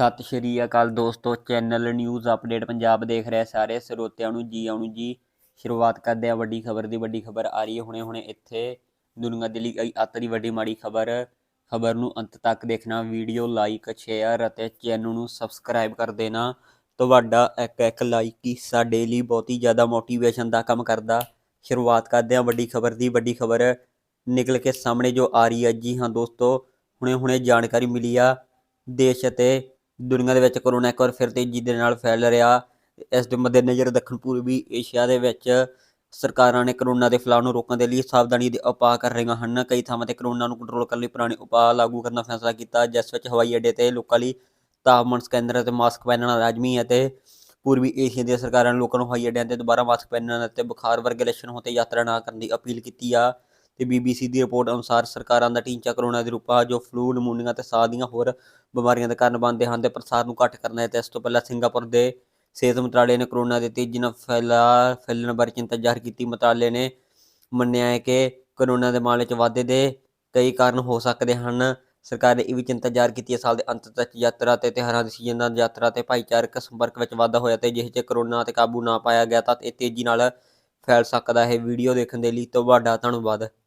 ਸਤਿ ਸ਼੍ਰੀ ਅਕਾਲ ਦੋਸਤੋ, channel news update Punjab ਦੇਖ ਰਹੇ ਸਾਰੇ ਸਰੋਤਿਆਂ ਨੂੰ ਜੀ ਆਉਣ ਜੀ। ਸ਼ੁਰੂਆਤ ਕਰਦੇ ਆ ਵੱਡੀ ਖਬਰ ਦੀ, ਵੱਡੀ ਖਬਰ ਆ ਰਹੀ ਹੈ ਹੁਣੇ ਹੁਣੇ ਇੱਥੇ। ਦੁਨੀਆ ਦੇ ਲਈ ਅੱਤ ਦੀ ਵੱਡੀ ਮਾੜੀ ਖਬਰ। ਖਬਰ ਨੂੰ ਅੰਤ ਤੱਕ ਦੇਖਣਾ, ਵੀਡੀਓ ਲਾਈਕ, ਸ਼ੇਅਰ ਅਤੇ ਚੈਨਲ ਨੂੰ ਸਬਸਕ੍ਰਾਈਬ ਕਰ ਦੇਣਾ। ਤੁਹਾਡਾ ਇੱਕ ਇੱਕ ਲਾਈਕ ਹੀ ਸਾਡੇ ਲਈ ਬਹੁਤ ਹੀ ਜ਼ਿਆਦਾ ਮੋਟੀਵੇਸ਼ਨ ਦਾ ਕੰਮ ਕਰਦਾ। ਸ਼ੁਰੂਆਤ ਕਰਦੇ ਆ ਵੱਡੀ ਖਬਰ ਦੀ, ਵੱਡੀ ਖਬਰ ਨਿਕਲ ਕੇ ਸਾਹਮਣੇ ਜੋ ਆ ਰਹੀ ਹੈ। ਜੀ ਹਾਂ ਦੋਸਤੋ, ਹੁਣੇ ਹੁਣੇ ਜਾਣਕਾਰੀ ਮਿਲੀ ਆ। ਦੇਸ਼ ਅਤੇ ਦੁਨੀਆ ਦੇ ਵਿੱਚ ਕਰੋਨਾ ਇੱਕ ਵਾਰ ਫਿਰ ਤੇਜ਼ੀ ਦੇ ਨਾਲ ਫੈਲ ਰਿਹਾ। ਇਸ ਦੇ ਮੱਦੇਨਜ਼ਰ ਦੱਖਣ ਪੂਰਬੀ ਏਸ਼ੀਆ ਦੇ ਵਿੱਚ ਸਰਕਾਰਾਂ ਨੇ ਕਰੋਨਾ ਦੇ ਫੈਲਾਅ ਨੂੰ ਰੋਕਣ ਦੇ ਲਈ ਸਾਵਧਾਨੀ ਦੇ ਉਪਾਅ ਕਰ ਰਹੀਆਂ ਹਨ। ਕਈ ਥਾਵਾਂ ਤੇ ਕਰੋਨਾ ਨੂੰ ਕੰਟਰੋਲ ਕਰਨ ਲਈ ਪੁਰਾਣੇ ਉਪਾਅ ਲਾਗੂ ਕਰਨ ਦਾ ਫੈਸਲਾ ਕੀਤਾ, ਜਿਸ ਵਿੱਚ ਹਵਾਈ ਅੱਡੇ ਤੇ ਲੋਕਾਂ ਲਈ ਤਾਪਮਾਨ ਸਕੈਨਰ ਅਤੇ ਮਾਸਕ ਪਹਿਨਣਾ ਲਾਜ਼ਮੀ ਹੈ ਤੇ ਪੂਰਬੀ ਏਸ਼ੀਆ ਦੀਆਂ ਸਰਕਾਰਾਂ ਨੇ ਲੋਕਾਂ ਨੂੰ ਹਵਾਈ ਅੱਡਿਆਂ ਤੇ ਦੁਬਾਰਾ ਮਾਸਕ ਪਹਿਨਣ ਅਤੇ ਬੁਖਾਰ ਵਰਗੇ ਲੱਛਣ ਹੋਣ ਤੇ ਯਾਤਰਾ ਨਾ ਕਰਨ ਦੀ ਅਪੀਲ ਕੀਤੀ ਆ। ਤੇ ਬੀਬੀਸੀ ਦੀ ਰਿਪੋਰਟ ਅਨੁਸਾਰ ਸਰਕਾਰਾਂ ਦਾ ਟੀਚਾ ਕਰੋਨਾ ਦੇ ਰੂਪਾਂ ਜੋ ਫਲੂ ਨਮੂਨੀਆ ਤੇ ਸਾਹ ਦੀਆਂ ਹੋਰ ਬਿਮਾਰੀਆਂ ਦੇ ਕਾਰਨ ਬਣਦੇ ਹਨ ਤੇ ਪ੍ਰਸਾਰ ਨੂੰ ਘੱਟ ਕਰਨਾ ਹੈ ਤੇ ਇਸ ਤੋਂ ਪਹਿਲਾਂ ਸਿੰਗਾਪੁਰ ਦੇ ਸਿਹਤ ਮੰਤਰਾਲੇ ਨੇ ਕਰੋਨਾ ਦੇ ਤੇਜ਼ੀ ਨਾਲ ਫੈਲਾ, ਫੈਲਣ ਬਾਰੇ ਚਿੰਤਾ ਜ਼ਾਹਰ ਕੀਤੀ। ਮੰਤਰਾਲੇ ਨੇ ਮੰਨਿਆ ਹੈ ਕਿ ਕਰੋਨਾ ਦੇ ਮਾਮਲੇ 'ਚ ਵਾਧੇ ਦੇ ਕਈ ਕਾਰਨ ਹੋ ਸਕਦੇ ਹਨ। ਸਰਕਾਰ ਨੇ ਇਹ ਵੀ ਚਿੰਤਾ ਜ਼ਾਹਰ ਕੀਤੀ ਹੈ, ਸਾਲ ਦੇ ਅੰਤ ਤੱਕ ਯਾਤਰਾ ਤੇ ਤਿਉਹਾਰਾਂ ਦੇ ਸੀਜ਼ਨ ਨਾਲ ਯਾਤਰਾ ਤੇ ਭਾਈਚਾਰਕ ਸੰਪਰਕ ਵਿੱਚ ਵਾਧਾ ਹੋਇਆ ਤੇ ਜਿਹੇ 'ਚ ਕਰੋਨਾ ਤੇ ਕਾਬੂ ਨਾ ਪਾਇਆ ਗਿਆ ਤਾਂ ਇਹ ਤੇਜ਼ੀ ਨਾਲ ਫੈਲ ਸਕਦਾ ਹੈ। ਵੀਡੀਓ ਦੇਖਣ ਦੇ ਲਈ ਤੁਹਾਡਾ ਧੰਨਵਾਦ।